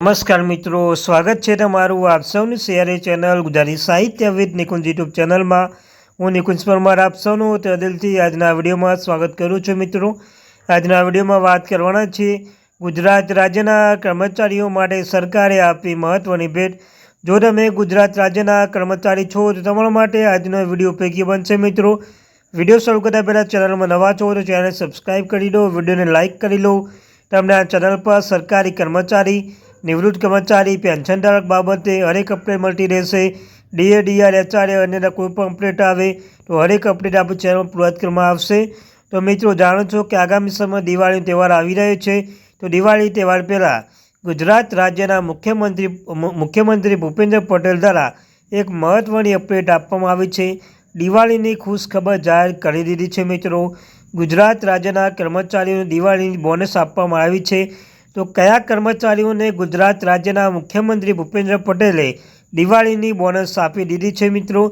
નમસ્કાર મિત્રો, સ્વાગત છે તમારું આપ સૌની શેરી ચેનલ ગુજરાતી સાહિત્ય વિદ નિકુંજ યુટ્યુબ ચેનલમાં. હું નિકુંજ પરમાર આપ સૌનું તે દિલથી આજના વિડીયોમાં સ્વાગત કરું છું મિત્રો. આજના વિડીયોમાં વાત કરવાના છે ગુજરાત રાજ્યના કર્મચારીઓ માટે સરકારે આપી મહત્ત્વની ભેટ. જો તમે ગુજરાત રાજ્યના કર્મચારી છો, તો તમારા માટે આજનો વીડિયો પૈકી બનશે મિત્રો. વીડિયો શરૂ કરતા પહેલાં ચેનલમાં નવા છો, તો ચેનલ સબસ્ક્રાઈબ કરી લો, વિડીયોને લાઇક કરી લો. તમને આ ચેનલ પર સરકારી કર્મચારી નિવૃત્ત કર્મચારી પેન્શનધારક બાબતે હરેક અપડેટ મળતી રહેશે. ડીએ ડીઆર એચઆરએ અન્યના કોઈ પણ અપડેટ આવે તો હરેક અપડેટ આપણી ચેનલ પૂરત કરવામાં આવશે. તો મિત્રો, જાણો છો કે આગામી સમયમાં દિવાળીનો તહેવાર આવી રહ્યો છે. તો દિવાળી તહેવાર પહેલાં ગુજરાત રાજ્યના મુખ્યમંત્રી મુખ્યમંત્રી ભૂપેન્દ્ર પટેલ દ્વારા એક મહત્ત્વની અપડેટ આપવામાં આવી છે. દિવાળીની ખુશખબર જાહેર કરી દીધી છે મિત્રો. ગુજરાત રાજ્યના કર્મચારીઓને દિવાળીની બોનસ આપવામાં આવી છે. તો કયા કર્મચારીઓને ગુજરાત રાજ્યના મુખ્યમંત્રી ભૂપેન્દ્ર પટેલે દિવાળીની બોનસ આપી દીધી છે મિત્રો?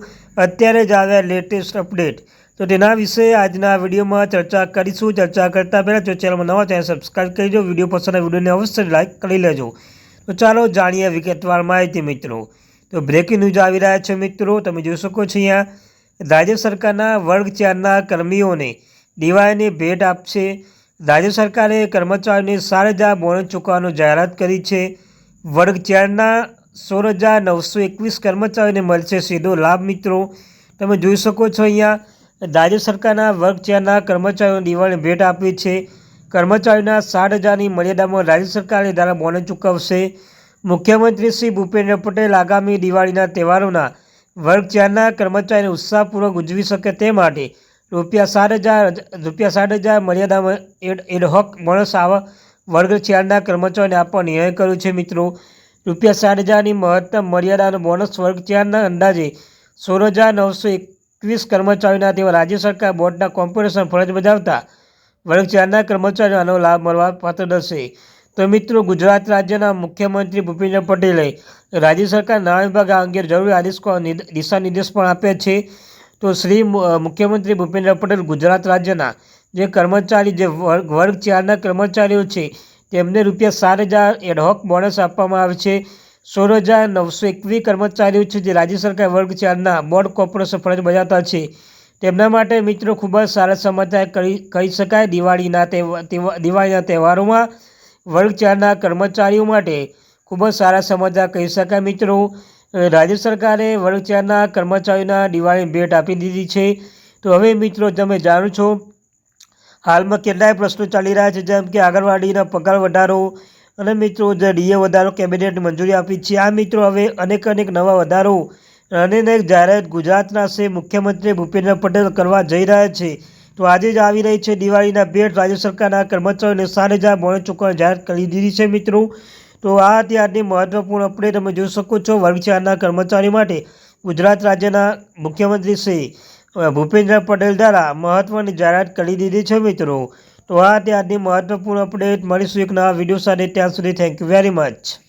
અત્યારે જ આવ્યા લેટેસ્ટ અપડેટ. તો તેના વિશે આજના વિડીયોમાં ચર્ચા કરીશું. ચર્ચા કરતાં પહેલાં જો ચેનલમાં નવા ચેનલ સબસ્ક્રાઈબ કરી વીડિયો પસંદ વિડીયોને અવશ્ય લાઇક કરી લેજો. તો ચાલો જાણીએ વિગતવાર માહિતી મિત્રો. તો બ્રેકિંગ ન્યૂઝ આવી રહ્યા છે મિત્રો. તમે જોઈ શકો છો અહીંયા. રાજ્ય સરકારના વર્ગ ચારના કર્મીઓને દિવાળીની ભેટ આપશે. રાજ્ય સરકારે કર્મચારીઓને સાત હજાર બોનસ ચૂકવવાની જાહેરાત કરી છે. વર્ગ ચારના સોળ હજાર નવસો એકવીસ કર્મચારીઓને મળશે સીધો લાભ, મિત્રો. તમે જોઈ શકો છો અહીંયા, રાજ્ય સરકારના વર્ગ ચારના કર્મચારીઓને દિવાળી ભેટ આપી છે. કર્મચારીઓના સાત હજારની મર્યાદામાં રાજ્ય સરકારે દ્વારા બોનસ ચૂકવશે. મુખ્યમંત્રી શ્રી ભૂપેન્દ્ર પટેલ આગામી દિવાળીના તહેવારોના વર્ગ ચારના કર્મચારીને ઉત્સાહપૂર્વક ઉજવી શકે તે માટે રૂપિયા સાત હજાર, રૂપિયા સાત હજાર મર્યાદામાં એડહોક માણસ આવા વર્ગ ચારના કર્મચારીઓને આપવા નિર્ણય કર્યો છે મિત્રો. રૂપિયા સાત હજારની મહત્તમ મર્યાદાનો બોનસ વર્ગ ચારના અંદાજે સોળ હજાર નવસો એકવીસ કર્મચારીઓના તેવા રાજ્ય સરકાર બોર્ડના કોમ્પિટિશન ફરજ બજાવતા વર્ગ ચારના કર્મચારીઓ આનો લાભ મળવા પાત્ર થશે તો મિત્રો, ગુજરાત રાજ્યના મુખ્યમંત્રી ભૂપેન્દ્ર પટેલે રાજ્ય સરકાર નાણાં વિભાગ આ અંગે જરૂરી આદેશ દિશા નિર્દેશ પણ આપ્યા છે. તો શ્રી મુખ્યમંત્રી ભૂપેન્દ્ર પટેલ ગુજરાત રાજ્યના જે કર્મચારી, જે વર્ગ વર્ગ ચારના કર્મચારીઓ છે, તેમને રૂપિયા સાત હજાર એડહોક બોનસ આપવામાં આવે છે. સોળ હજાર નવસો એકવીસ કર્મચારીઓ છે જે રાજ્ય સરકાર વર્ગ ચારના બોર્ડ કોર્પોરેશન ફરજ બજાવતા છે. તેમના માટે મિત્રો ખૂબ જ સારા સમાચાર કહી શકાય. દિવાળીના દિવાળીના તહેવારોમાં વર્ગ ચારના કર્મચારીઓ માટે ખૂબ જ સારા સમાચાર કહી શકાય મિત્રો. રાજ્ય સરકારે વર્ગ કર્મચારીઓના દિવાળી ભેટ આપી દીધી છે. તો હવે મિત્રો તમે જાણો છો, હાલમાં કેટલાય પ્રશ્નો ચાલી રહ્યા છે, જેમ કે આંગણવાડીના પગાર વધારો અને મિત્રો જે ડીએ વધારો કેબિનેટ મંજૂરી આપી છે. આ મિત્રો હવે અનેક અનેક નવા વધારો અને અનેક જાહેરાત ગુજરાતના છે. મુખ્યમંત્રી ભૂપેન્દ્ર પટેલ કરવા જઈ રહ્યા છે. તો આજે જ આવી રહી છે દિવાળીના ભેટ. રાજ્ય સરકારના કર્મચારીઓને સાત હજાર બોણે ચૂકવણી જાહેર કરી દીધી છે મિત્રો. તો આ ત્યારની મહત્વપૂર્ણ અપડેટ તમે જોઈ શકો છો વર્ગ કર્મચારી માટે ગુજરાત રાજ્યના મુખ્યમંત્રી શ્રી ભૂપેન્દ્ર પટેલ દ્વારા મહત્ત્વની જાહેરાત કરી દીધી છે મિત્રો. તો આ ત્યારની મહત્વપૂર્ણ અપડેટ મળીશું એક નવા વીડિયો સાથે. ત્યાં સુધી થેન્ક યુ વેરી મચ